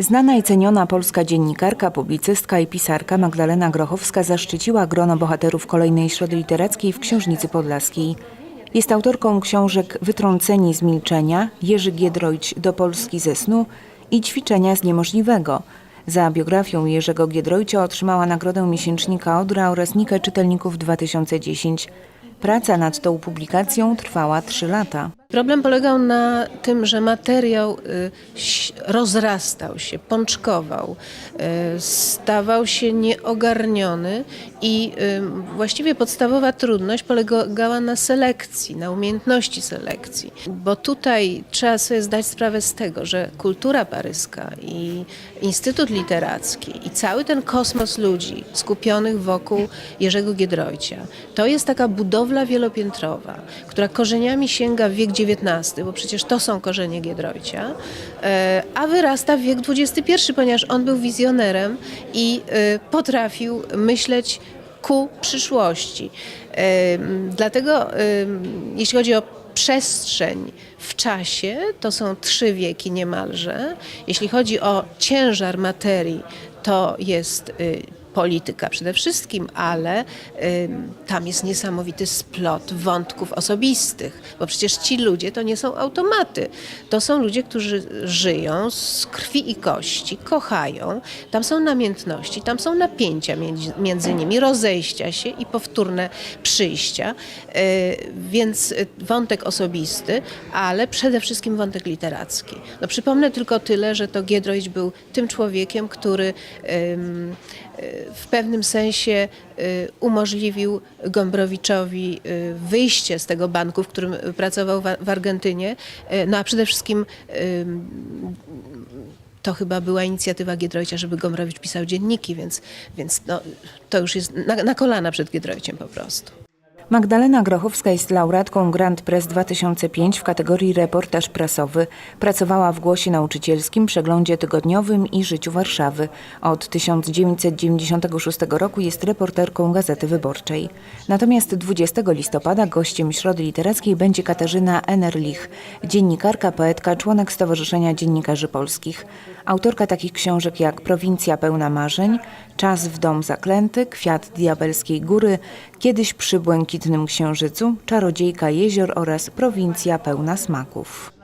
Znana i ceniona polska dziennikarka, publicystka i pisarka Magdalena Grochowska zaszczyciła grono bohaterów kolejnej Środy Literackiej w Książnicy Podlaskiej. Jest autorką książek Wytrąceni z milczenia, Jerzy Giedroyć do Polski ze snu i Ćwiczenia z niemożliwego. Za biografią Jerzego Giedroycia otrzymała nagrodę miesięcznika Odra oraz Nikę Czytelników 2010. Praca nad tą publikacją trwała trzy lata. Problem polegał na tym, że materiał y, rozrastał się, pączkował, y, stawał się nieogarniony i y, właściwie podstawowa trudność polegała na selekcji, na umiejętności selekcji. Bo tutaj trzeba sobie zdać sprawę z tego, że kultura paryska i Instytut Literacki i cały ten kosmos ludzi skupionych wokół Jerzego Giedroycia, to jest taka budowla wielopiętrowa, która korzeniami sięga w wiek XIX, bo przecież to są korzenie Giedroycia, e, a wyrasta w wiek XXI, ponieważ on był wizjonerem i e, potrafił myśleć ku przyszłości. E, Dlatego, jeśli chodzi o przestrzeń w czasie, to są trzy wieki niemalże. Jeśli chodzi o ciężar materii, to jest polityka przede wszystkim, ale tam jest niesamowity splot wątków osobistych, bo przecież ci ludzie to nie są automaty. To są ludzie, którzy żyją z krwi i kości, kochają. Tam są namiętności, tam są napięcia między, nimi, rozejścia się i powtórne przyjścia. Y, Więc y, wątek osobisty, ale przede wszystkim wątek literacki. No przypomnę tylko tyle, że to Giedroyć był tym człowiekiem, który y, w pewnym sensie y, umożliwił Gombrowiczowi y, wyjście z tego banku, w którym pracował wa- w Argentynie. Y, No a przede wszystkim to chyba była inicjatywa Giedroycia, żeby Gombrowicz pisał dzienniki, więc, więc no, to już jest na, na kolana przed Giedroyciem po prostu. Magdalena Grochowska jest laureatką Grand Press 2005 w kategorii reportaż prasowy. Pracowała w Głosie Nauczycielskim, Przeglądzie Tygodniowym i Życiu Warszawy. Od 1996 roku jest reporterką Gazety Wyborczej. Natomiast 20 listopada gościem Środy Literackiej będzie Katarzyna Enerlich, dziennikarka, poetka, członek Stowarzyszenia Dziennikarzy Polskich. Autorka takich książek jak Prowincja pełna marzeń, Czas w dom zaklęty, Kwiat diabelskiej góry, Kiedyś przy błękitnym księżycu, Czarodziejka jezior oraz Prowincja pełna smaków.